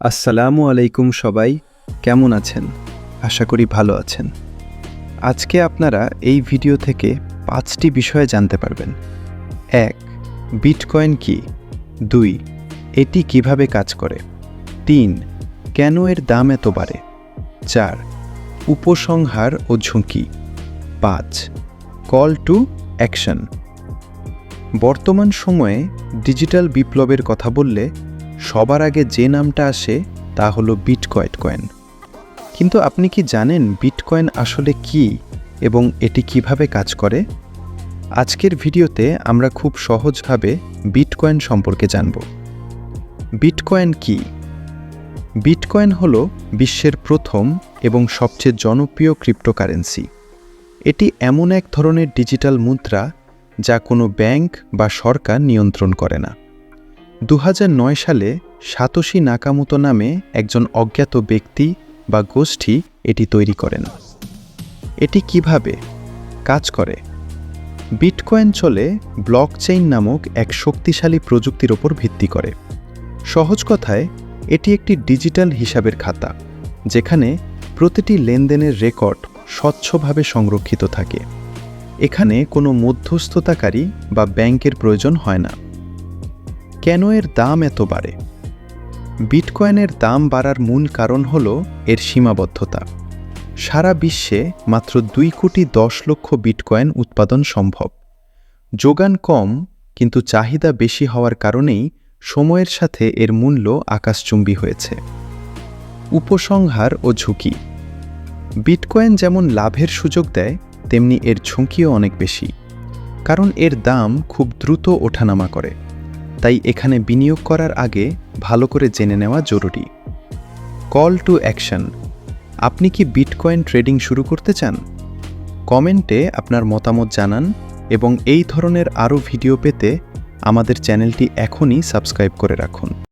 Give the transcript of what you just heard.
আসসালামু আলাইকুম সবাই, কেমন আছেন? আশা করি ভালো আছেন। আজকে আপনারা এই ভিডিও থেকে পাঁচটি বিষয়ে জানতে পারবেন। এক, বিটকয়েন কি? দুই, এটি কীভাবে কাজ করে? তিন, কেন এর দাম এত বাড়ে? চার, উপসংহার ও ঝুঁকি। পাঁচ, কল টু অ্যাকশন। বর্তমান সময়ে ডিজিটাল বিপ্লবের কথা বললে সবার আগে যে নামটা আসে তা হলো বিটকয়েন কয়েন। কিন্তু আপনি কি জানেন বিটকয়েন আসলে কি এবং এটি কীভাবে কাজ করে? আজকের ভিডিওতে আমরা খুব সহজভাবে বিটকয়েন সম্পর্কে জানব। বিটকয়েন কি? বিটকয়েন হল বিশ্বের প্রথম এবং সবচেয়ে জনপ্রিয় ক্রিপ্টোকারেন্সি। এটি এমন এক ধরনের ডিজিটাল মুদ্রা যা কোনো ব্যাংক বা সরকার নিয়ন্ত্রণ করে না। দু হাজার নয় সালে সাতোশি নাকামুতো নামে একজন অজ্ঞাত ব্যক্তি বা গোষ্ঠী এটি তৈরি করেন। এটি কীভাবে কাজ করে? বিটকয়েন চলে ব্লকচেইন নামক এক শক্তিশালী প্রযুক্তির ওপর ভিত্তি করে। সহজ কথায়, এটি একটি ডিজিটাল হিসাবের খাতা, যেখানে প্রতিটি লেনদেনের রেকর্ড স্বচ্ছভাবে সংরক্ষিত থাকে। এখানে কোনো মধ্যস্থতাকারী বা ব্যাংকের প্রয়োজন হয় না। কেন এর দাম এত বাড়ে? বিটকয়েনের দাম বাড়ার মূল কারণ হল এর সীমাবদ্ধতা। সারা বিশ্বে মাত্র দুই কোটি দশ লক্ষ বিটকয়েন উৎপাদন সম্ভব। যোগান কম, কিন্তু চাহিদা বেশি হওয়ার কারণেই সময়ের সাথে এর মূল্য আকাশচুম্বী হয়েছে। উপসংহার ও ঝুঁকি। বিটকয়েন যেমন লাভের সুযোগ দেয়, তেমনি এর ঝুঁকিও অনেক বেশি। কারণ এর দাম খুব দ্রুত ওঠানামা করে। তাই এখানে বিনিয়োগ করার আগে ভালো করে জেনে নেওয়া জরুরি। কল টু অ্যাকশন আপনি কি বিটকয়েন ট্রেডিং শুরু করতে চান? কমেন্টে আপনার মতামত জানান এবং এই ধরনের আরও ভিডিও পেতে আমাদের চ্যানেলটি এখনই সাবস্ক্রাইব করে রাখুন।